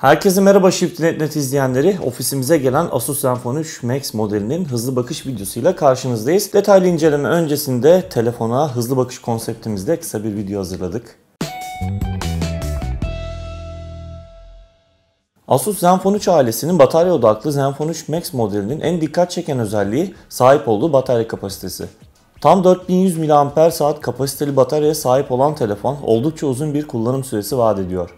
Herkese merhaba Shift.net izleyenleri. Ofisimize gelen Asus Zenfone 3 Max modelinin hızlı bakış videosuyla karşınızdayız. Detaylı inceleme öncesinde telefona hızlı bakış konseptimizde kısa bir video hazırladık. Asus Zenfone 3 ailesinin batarya odaklı Zenfone 3 Max modelinin en dikkat çeken özelliği sahip olduğu batarya kapasitesi. Tam 4100 mAh kapasiteli bataryaya sahip olan telefon oldukça uzun bir kullanım süresi vaat ediyor.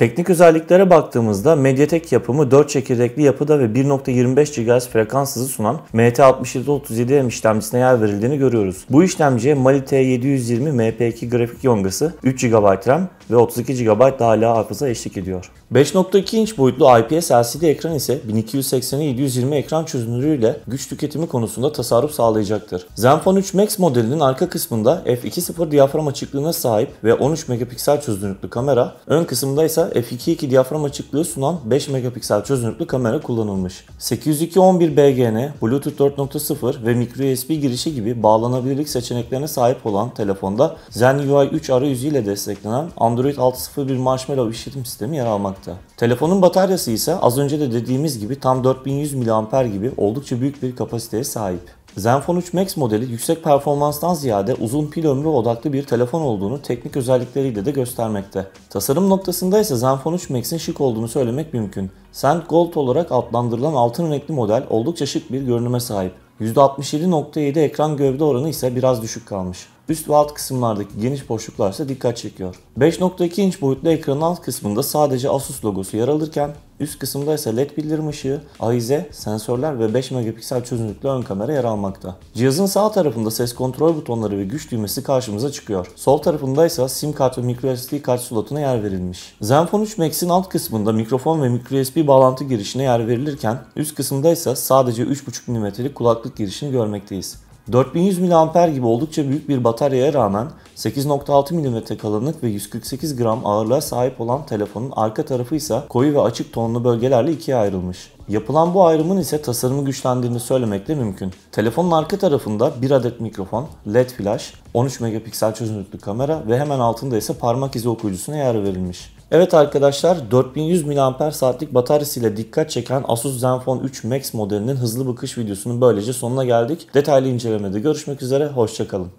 Teknik özelliklere baktığımızda Mediatek yapımı 4 çekirdekli yapıda ve 1.25 GHz frekans hızı sunan MT6737M işlemcisine yer verildiğini görüyoruz. Bu işlemciye Mali T720 MP2 grafik yongası, 3 GB RAM ve 32 GB hala hafıza eşlik ediyor. 5.2 inç boyutlu IPS LCD ekran ise 1280'e 720 ekran çözünürlüğüyle güç tüketimi konusunda tasarruf sağlayacaktır. Zenfone 3 Max modelinin arka kısmında f2.0 diyafram açıklığına sahip ve 13 megapiksel çözünürlüklü kamera, ön kısımda ise f2.2 diyafram açıklığı sunan 5 megapiksel çözünürlüklü kamera kullanılmış. 802.11 BGN, Bluetooth 4.0 ve microUSB girişi gibi bağlanabilirlik seçeneklerine sahip olan telefonda Zen UI 3 arayüzü ile desteklenen Android 6.0 Marshmallow işletim sistemi yer almakta. Telefonun bataryası ise az önce de dediğimiz gibi tam 4100 mAh gibi oldukça büyük bir kapasiteye sahip. Zenfone 3 Max modeli yüksek performanstan ziyade uzun pil ömrü odaklı bir telefon olduğunu teknik özellikleriyle de göstermekte. Tasarım noktasında ise Zenfone 3 Max'in şık olduğunu söylemek mümkün. Sand Gold olarak adlandırılan altın renkli model oldukça şık bir görünüme sahip. %67.7 ekran gövde oranı ise biraz düşük kalmış. Üst ve alt kısımlardaki geniş boşluklar ise dikkat çekiyor. 5.2 inç boyutlu ekranın alt kısmında sadece Asus logosu yer alırken üst kısımda ise LED bildirim ışığı, ahize, sensörler ve 5 megapiksel çözünürlüklü ön kamera yer almakta. Cihazın sağ tarafında ses kontrol butonları ve güç düğmesi karşımıza çıkıyor. Sol tarafında ise SIM kart ve microSD kart slotuna yer verilmiş. Zenfone 3 Max'in alt kısmında mikrofon ve microSD bağlantı girişine yer verilirken üst kısımda ise sadece 3.5 mm'lik kulaklık girişini görmekteyiz. 4100 mAh gibi oldukça büyük bir bataryaya rağmen 8.6 mm kalınlık ve 148 gram ağırlığa sahip olan telefonun arka tarafı ise koyu ve açık tonlu bölgelerle ikiye ayrılmış. Yapılan bu ayrımın ise tasarımı güçlendiğini söylemek de mümkün. Telefonun arka tarafında bir adet mikrofon, LED flash, 13 megapiksel çözünürlüklü kamera ve hemen altında ise parmak izi okuyucusuna yer verilmiş. Evet arkadaşlar 4100 mAh'lik bataryasıyla dikkat çeken Asus Zenfone 3 Max modelinin hızlı bakış videosunun böylece sonuna geldik. Detaylı incelemede görüşmek üzere, hoşçakalın.